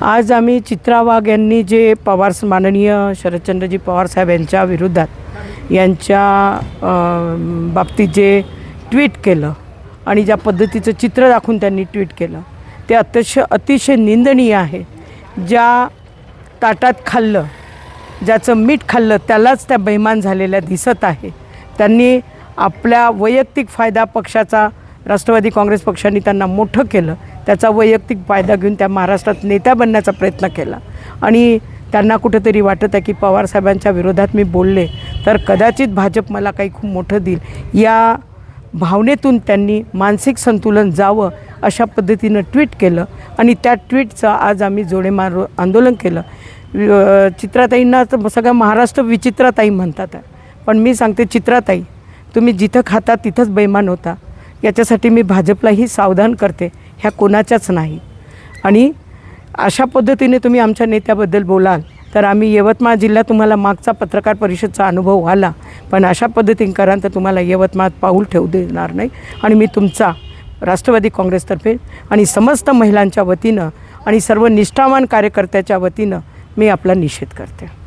आज आम्ही चित्रा वाघ यांनी जे पवार माननीय शरदचंद्रजी पवार साहेब यांच्या विरोधात यांच्या बाबतीत जे ट्विट केलं आणि ज्या पद्धतीचं चित्र दाखवून त्यांनी ट्विट केलं ते अतिशय अतिशय निंदनीय आहे. ज्या ताटात खाल्लं ज्याचं मीठ खाल्लं त्यालाच त्या बेमान झालेल्या दिसत आहे. त्यांनी आपल्या वैयक्तिक फायदा पक्षाचा राष्ट्रवादी काँग्रेस पक्षाने त्यांना मोठं केलं. त्याचा वैयक्तिक फायदा घेऊन त्या महाराष्ट्रात नेत्या बनण्याचा प्रयत्न केला. आणि त्यांना कुठेतरी वाटत आहे की पवारसाहेबांच्या विरोधात मी बोलले तर कदाचित भाजप मला काही खूप मोठं देईल. या भावनेतून त्यांनी मानसिक संतुलन जावं अशा पद्धतीनं ट्विट केलं आणि त्या ट्विटचं आज आम्ही जोडेमार आंदोलन केलं. चित्राताईंना तर सगळं महाराष्ट्र विचित्राताई म्हणतात. पण मी सांगते चित्राताई तुम्ही जिथं खाता तिथंच बैमान होता. याच्यासाठी मी भाजपलाही सावधान करते. ह्या कोणाच्याच नाही. आणि अशा पद्धतीने तुम्ही आमच्या नेत्याबद्दल बोलाल तर आम्ही यवतमाळ जिल्ह्यात तुम्हाला मागचा पत्रकार परिषदचा अनुभव आला पण अशा पद्धतीने कराल तर तुम्हाला यवतमाळात पाऊल ठेवू देणार नाही. आणि मी तुमचा राष्ट्रवादी काँग्रेसतर्फे आणि समस्त महिलांच्या वतीनं आणि सर्व निष्ठावान कार्यकर्त्याच्या वतीनं मी आपला निषेध करते.